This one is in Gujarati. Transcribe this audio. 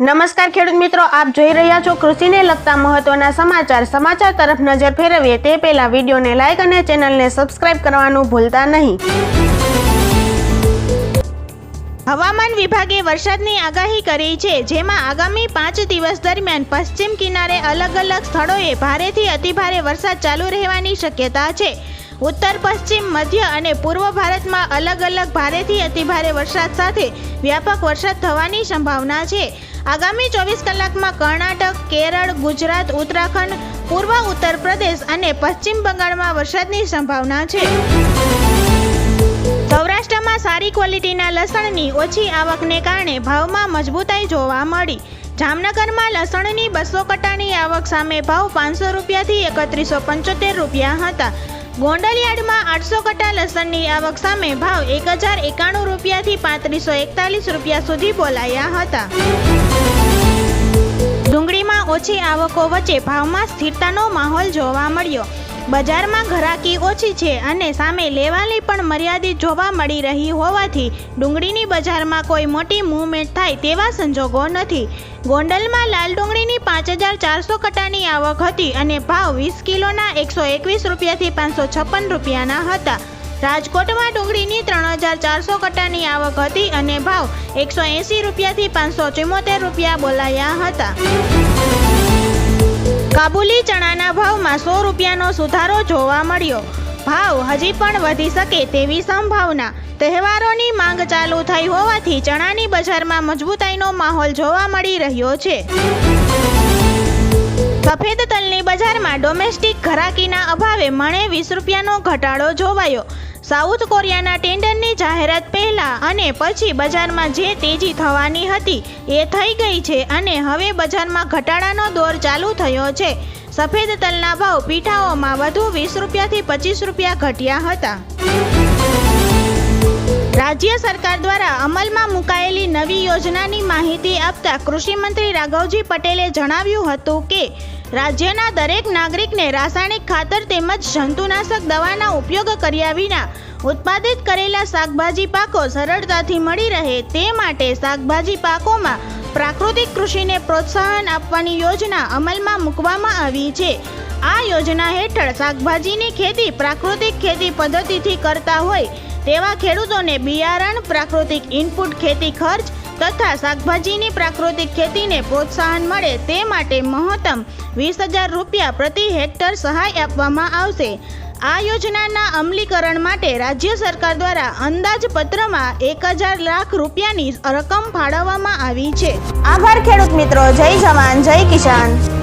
નમસ્કાર ખેડૂત મિત્રો, આપ જોઈ રહ્યા છો કૃષિને લગતા મહત્વના સમાચાર. સમાચાર તરફ નજર ફેરવીએ તે પહેલા વિડીયોને લાઇક અને ચેનલને સબસ્ક્રાઇબ કરવાનું ભૂલતા નહીં. હવામાન વિભાગે વરસાદની આગાહી કરી છે, જેમાં આગામી પાંચ દિવસ દરમિયાન પશ્ચિમ કિનારે અલગ અલગ સ્થળોએ ભારેથી અતિભારે વરસાદ ચાલુ રહેવાની શક્યતા છે. ઉત્તર, પશ્ચિમ, મધ્ય અને પૂર્વ ભારતમાં અલગ અલગ ભારેથી અતિભારે વરસાદ સાથે વ્યાપક વરસાદ થવાની સંભાવના છે. આગામી ચોવીસ કલાકમાં કર્ણાટક, કેરળ, ગુજરાત, ઉત્તરાખંડ, પૂર્વ ઉત્તર પ્રદેશ અને પશ્ચિમ બંગાળમાં વરસાદની સંભાવના છે. સૌરાષ્ટ્રમાં સારી ક્વોલિટીના લસણની ઓછી આવકને કારણે ભાવમાં મજબૂતાઈ જોવા મળી. જામનગરમાં લસણની બસો કટ્ટાની આવક સામે ભાવ પાંચસો રૂપિયાથી એકત્રીસો પંચોતેર રૂપિયા હતા. ગોંડલયાર્ડમાં આઠસો કટ્ટા લસણની આવક સામે ભાવ એક હજાર એકાણું રૂપિયાથી પાંત્રીસો એકતાલીસ રૂપિયા સુધી બોલાયા હતા. ડુંગળીમાં ઓછી આવકો વચ્ચે ભાવમાં સ્થિરતાનો માહોલ જોવા મળ્યો. બજારમાં ઘરાકી ઓછી છે અને સામે લેવાલી પણ મર્યાદિત જોવા મળી રહી હોવાથી ડુંગળીની બજારમાં કોઈ મોટી મૂવમેન્ટ થાય તેવા સંજોગો નથી. ગોંડલમાં લાલ ડુંગળીની હજાર ચારસો કટાની આવક હતી અને ભાવ વીસ કિલોના એકસો એકવીસ રૂપિયાથી પાંચસો છપ્પન રૂપિયાના હતા. રાજકોટમાં ડુંગળીની ત્રણ હજાર ચારસો કટ્ટાની આવક હતી અને ભાવ એકસો એંસી રૂપિયાથી પાંચસો ચુમ્મોતેર રૂપિયા બોલાયા હતા. કાબુલી ચણાના ભાવમાં સો રૂપિયાનો સુધારો જોવા મળ્યો. ભાવ હજી પણ વધી શકે તેવી સંભાવના. તહેવારોની માંગ ચાલુ થઈ હોવાથી ચણાની બજારમાં મજબૂતાઈનો માહોલ જોવા મળી રહ્યો છે. સફેદ તલની બજારમાં ડોમેસ્ટિક ઘરાકીના અભાવે મણે વીસ રૂપિયાનો ઘટાડો જોવાયો. સાઉથ કોરિયાના ટેન્ડરની જાહેરાત પહેલા અને પછી બજારમાં જે તેજી થવાની હતી એ થઈ ગઈ છે અને હવે બજારમાં ઘટાડાનો દોર ચાલુ થયો છે. સફેદ તલના ભાવ પીઠાઓમાં વધુ વીસ રૂપિયાથી પચીસ રૂપિયા ઘટ્યા હતા. રાજ્ય સરકાર દ્વારા અમલમાં મુકાયેલી નવી યોજનાની માહિતી આપતા કૃષિમંત્રી રાઘવજી પટેલે જણાવ્યું હતું કે, રાજ્યના દરેક નાગરિકને રાસાયણિક ખાતર તેમજ જંતુનાશક દવાના ઉપયોગ કર્યા વિના ઉત્પાદિત કરેલા શાકભાજી પાકો સરળતાથી મળી રહે તે માટે શાકભાજી પાકોમાં પ્રાકૃતિક કૃષિને પ્રોત્સાહન આપવાની યોજના અમલમાં મૂકવામાં આવી છે. આ યોજના હેઠળ શાકભાજીની ખેતી પ્રાકૃતિક ખેતી પદ્ધતિથી કરતા હોય તેવા ખેડૂતોને બિયારણ, પ્રાકૃતિક ઇનપુટ ખેતી ખર્ચ તથા શાકભાજીની પ્રાકૃતિક ખેતીને પ્રોત્સાહન મળે તે માટે મહત્તમ વીસ હજાર રૂપિયા પ્રતિ હેક્ટર સહાય આપવામાં આવશે. આ યોજનાના અમલીકરણ માટે રાજ્ય સરકાર દ્વારા અંદાજપત્રમાં એક હજાર લાખ રૂપિયાની રકમ ફાળવવામાં આવી છે. આભાર ખેડૂત મિત્રો. જય જવાન, જય કિસાન.